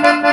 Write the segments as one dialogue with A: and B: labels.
A: Thank you.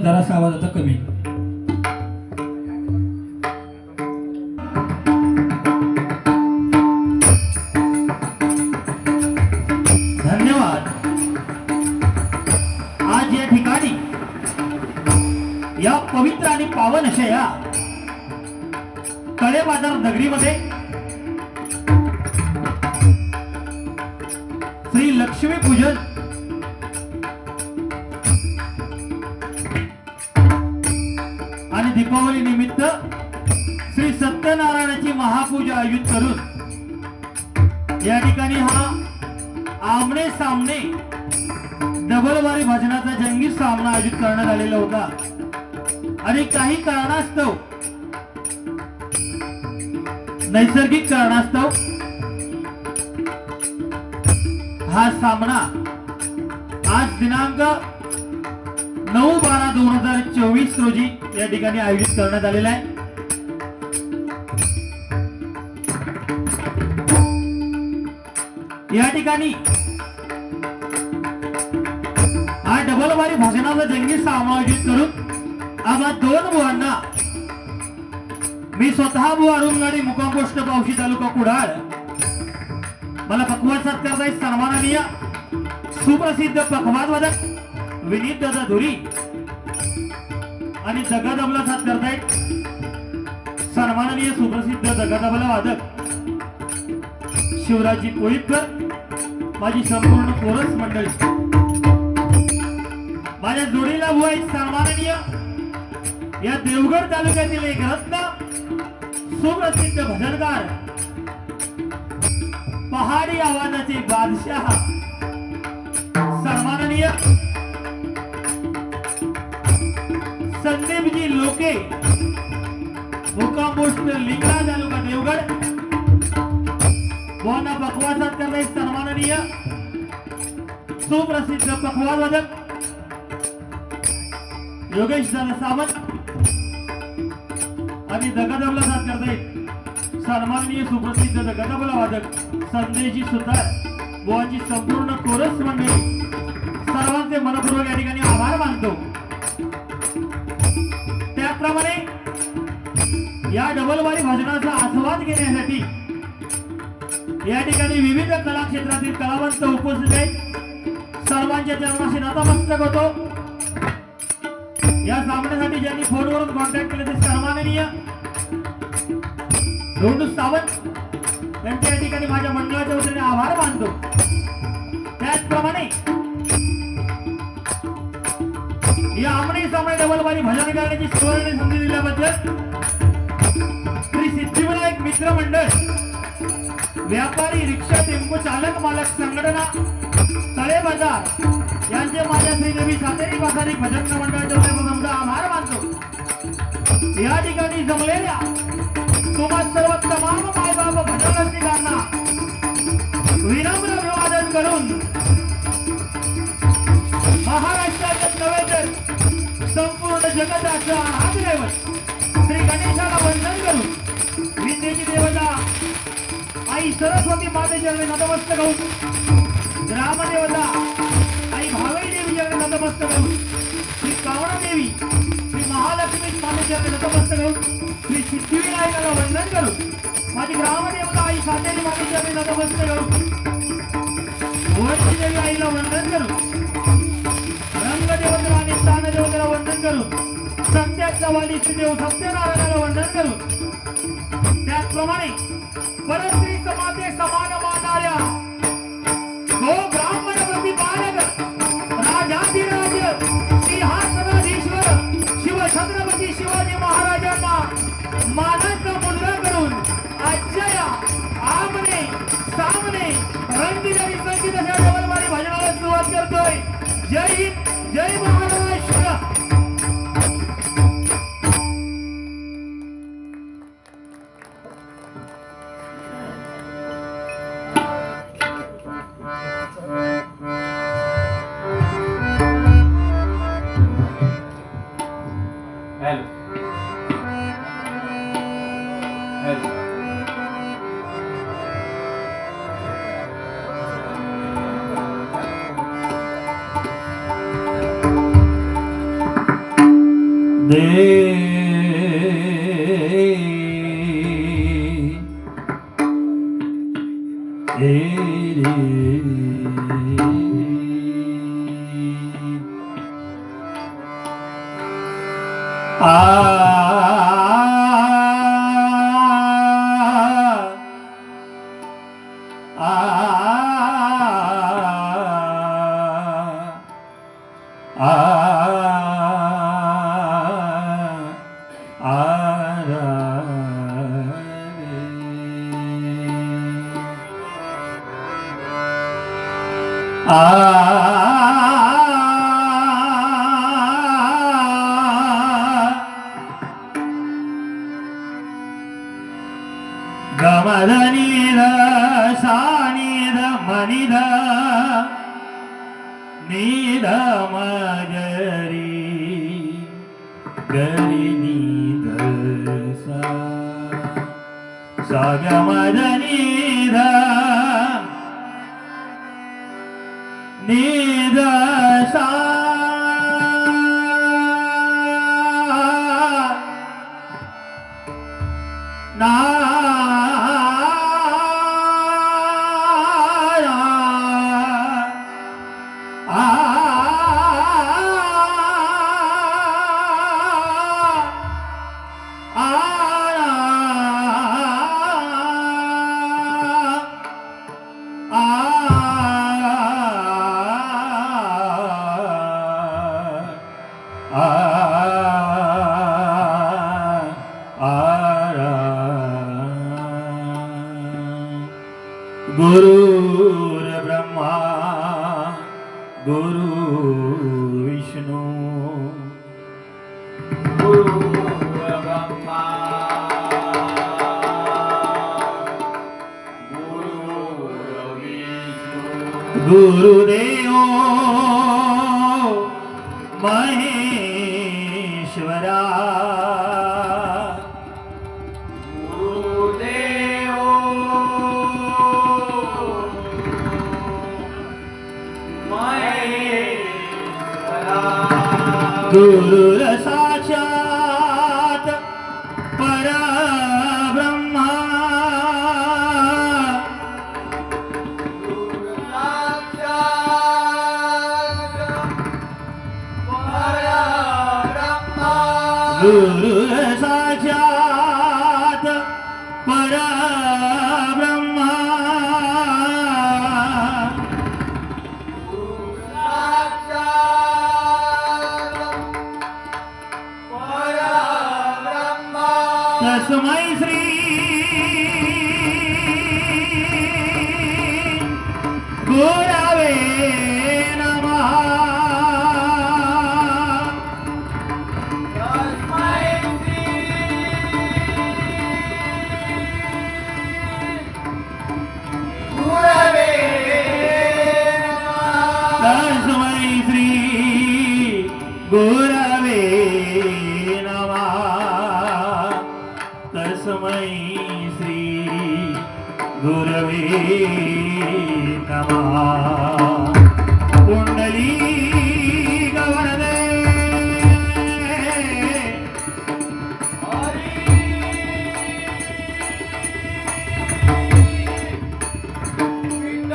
A: जरासा आवाज आता कमी. दीपावली निमित्त श्री सत्यनारायणाची महापूजा आयोजित करून या ठिकाणी हा आमने सामने डबलवारी भजनाचा जंगी सामना आयोजित करण्यात आलेला होता. आणि काही कारणास्तव नैसर्गिक कारणास्तव हा सामना आज दिनांक नऊ बारा दोन हजार चोवीस रोजी या ठिकाणी आयोजित करण्यात आलेला आहे. या ठिकाणी हा डबल वारी भजनाचा जंगी सामना आयोजित करून आम्हा दोन बुवांना मी स्वतः बुवा अरुणगाडी मुकाम पोस्ट पावशी तालुका कुडाळ. मला पकवान सत्कारता सन्माननीय सुप्रसिद्ध पकवान वादक विनीत दादा धुरी. आणि दगदबला साथ करतायत. सन्माननीय सुप्रसिद्ध दगदबला वादक. शिवराजी कोळीतकर माझी संपूर्ण कोरस मंडळी. माझ्या जोडीला बुवा आहेत सन्माननीय. या देवगड तालुक्यातील एक रत्न. सुप्रसिद्ध भजनकार पहाडी आवाजाचे बादशाह. सन्माननीय. संदीपजी लोके मुक्काम पोस्ट तालुका देवगड मोहना पखवासात करणे सन्माननीय सुप्रसिद्ध पखवाज वादक योगेश दादा सावंत आणि दगदबला साथ करते सन्माननीय सुप्रसिद्ध दगदबला वादक संदेशी सुतार बुवाची संपूर्ण कोरस मंडळी सर्वांचे मनपूर्वक या ठिकाणी आभार मानतो. त्याचप्रमाणे या डबलवारी भजनाचा आस्वाद घेण्यासाठी या ठिकाणी विविध कला क्षेत्रातील कलावंत उपस्थित आहेत. सर्वांच्या चरणाशी नतमस्तक होतो. या सामन्यासाठी ज्यांनी फोनवरून कॉन्टॅक्ट केले ते सन्माननीय धोंडू सावंत त्यांच्या या ठिकाणी माझ्या मंडळाच्या वतीने आभार मानतो. त्याचप्रमाणे या आमणी सामने डबलबारी भजन करण्याची सुवर्ण संधी दिल्याबद्दल श्री सिद्धिविनायक मित्र मंडळ व्यापारी रिक्षा टेम्पो चालक मालक संघटना तळे बाजार यांचे माझ्या श्रीदेवी सातेरी बाजारी भजन मंडळाच्या समजा आभार मानतो. या ठिकाणी जमलेल्या तुम्हा सर्व तमाम मायबाप भजन रसिकांना विनम्र अभिवादन करून महाराष्ट्राचं नव्हे तर संपूर्ण जगताचं आदिदैवत श्री गणेशाला वंदन करू विद्येची देवता आई सरस्वती माते चरणी नतमस्तक होऊन ग्रामदेवता आई भावई देवी चरणी नतमस्तक होऊन श्री कावणा देवी श्री महालक्ष्मी माते चरणी नतमस्तक होऊन श्री सिद्धिविनायकाला वंदन करू माझी ग्रामदेवता आई सातेरी माते चरणी नतमस्तक होऊन देवी आईला वंदन करू करू. वंदन करून देव सत्यनारायणाला वंदन करू. त्याचप्रमाणे परस्त्री समाजे समान मानणाऱ्या गो हो ब्राह्मण प्रतिपालक राजाधिराज सिंहासनाधीश्वर शिवछत्रपती शिवाजी महाराजांना मानाचा मुद्रा करून आजच्या आमने सामने रंगीत आणि संगीत अशा डबलबारी भजनाला सुरुवात करतोय. जय हिंद जय महाराष्ट्र Ah महेश्वरा। महेरा गुरु ਤਸਮੈ ਸ੍ਰੀ ਗੋਰਾ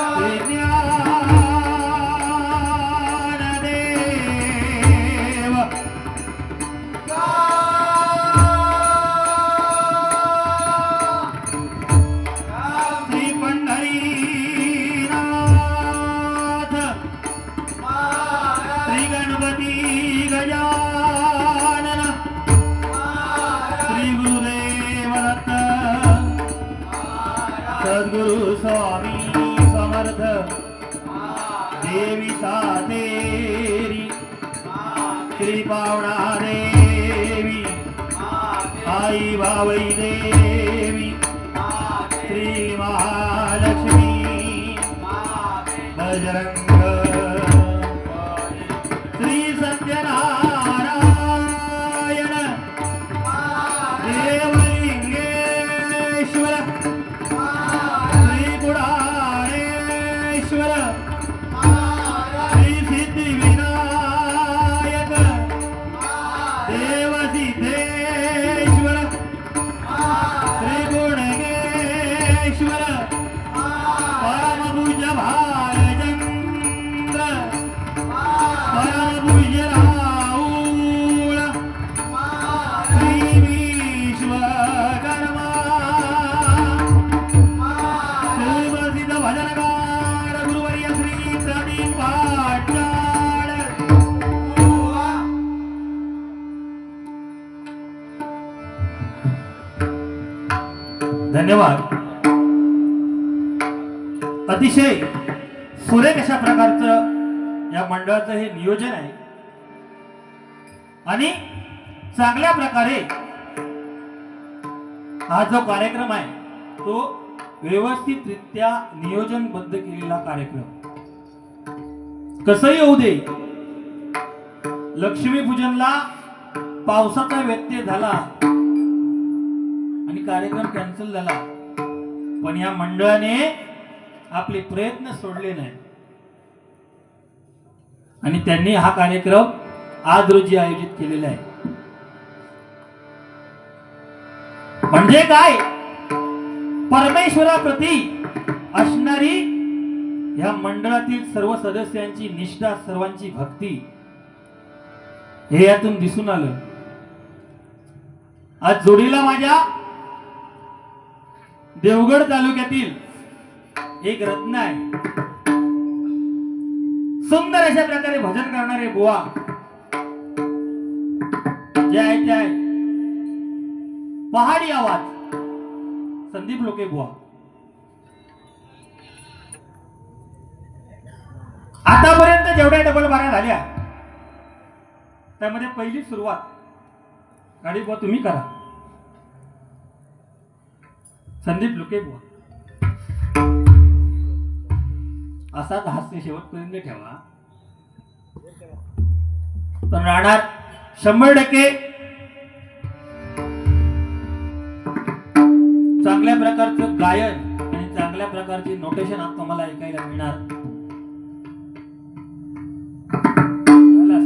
A: Yeah. श्री धन्यवाद. अतिशय सुरेख अशा प्रकारचं या मंडळाचं हे नियोजन आहे. आणि चांगल्या प्रकारे हा जो कार्यक्रम आहे तो व्यवस्थितरित्या नियोजनबद्ध केलेला कार्यक्रम. कसंही होऊ दे लक्ष्मीपूजनला पावसाचा व्यत्यय झाला आणि कार्यक्रम कॅन्सल झाला. पण या मंडळाने आपले प्रयत्न सोडले नाही आणि त्यांनी हा कार्यक्रम आज रोजी आयोजित केलेला आहे. म्हणजे काय? परमेश्वराप्रती असणारी या मंडळातील सर्व सदस्यांची निष्ठा सर्वांची भक्ती हे यातून दिसून आलं. आज जोडीला माझ्या देवगड तालुक्यातील एक रत्न आहे. सुंदर अशा प्रकारे भजन करणारे बुवा. जे आहे ते आहे. पहाडी आवाज. संदीप लोके बुवा. आतापर्यंत जेवढ्या डबल बारा झाल्या त्यामध्ये पहिली सुरुवात. गाडी बुवा तुम्ही करा. संदीप लुके बुवा. असाच हास्य शेवटपर्यंत ठेवा. पण राहणार शंभर टक्के चांगल्या प्रकारचं गायन आणि चांगल्या प्रकारची नोटेशन आज तुम्हाला ऐकायला मिळणार.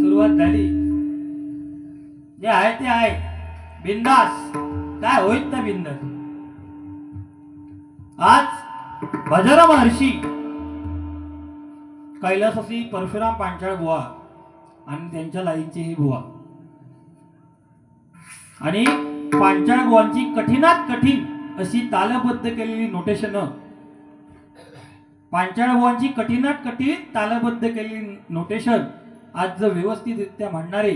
A: सुरुवात झाली. जे आहे ते आहे. बिंदास. काय होईल ना बिंदास? आज भजर महर्षी कैलासवासी परशुराम पांचाळ बुवा आणि त्यांच्या लाईनचे ही बुवा. आणि पांचाळ बुवांची कठीणात कठीण अशी तालबद्ध केलेली नोटेशन पांचाळ बुवांची कठीणात कठीण तालबद्ध केलेली नोटेशन आज जर व्यवस्थितरित्या म्हणणारे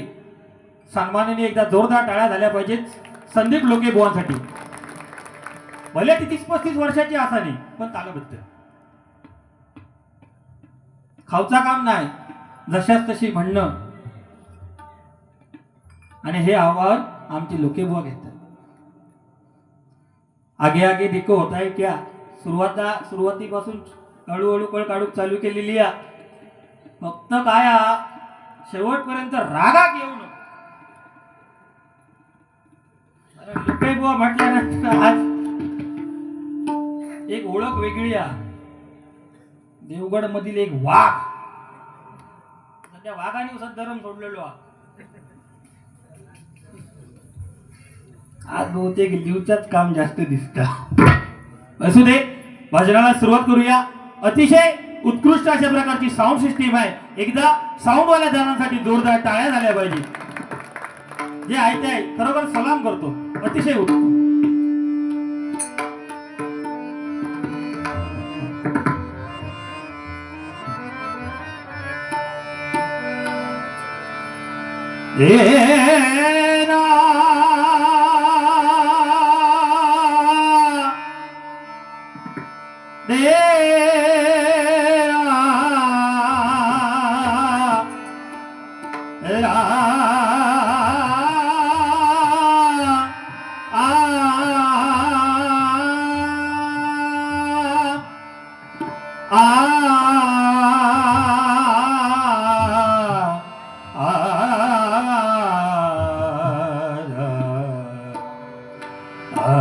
A: सन्मानाने एकदा जोरदार टाळ्या झाल्या पाहिजेत संदीप लोके बुवांसाठी. भले ती तीस पस्तीस वर्षाची असावी पण तालबद्ध खावचा काम नाही जशाच तशी म्हणणं. आणि हे आव्हान आमची लोके बुवा घेतात. आगे आगे देखो होत आहे क्या? सुरुवाता सुरुवातीपासून हळूहळू कळ काढूक चालू केलेली आहे फक्त काय शेवटपर्यंत रागात येऊ नको. लुके बुवा म्हटल्यानंतर आज एक ओळख वेगळी आहे. देवगड मधील एक वाघ. सध्या वाघाने उसत धरम सोडलेलो आज बहुतेक लिवच्याच काम जास्त दिसत. असू दे भजनाला सुरुवात करूया. अतिशय उत्कृष्ट अशा प्रकारची साऊंड सिस्टीम आहे. एकदा साऊंड वाल्या जणांसाठी जोरदार टाळ्या झाल्या पाहिजे जे ऐकताय आहे खरोखर सलाम करतो. अतिशय उत्कृष्ट. 哎。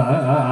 A: uh, uh. uh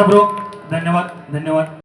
A: मनपूर्वक धन्यवाद धन्यवाद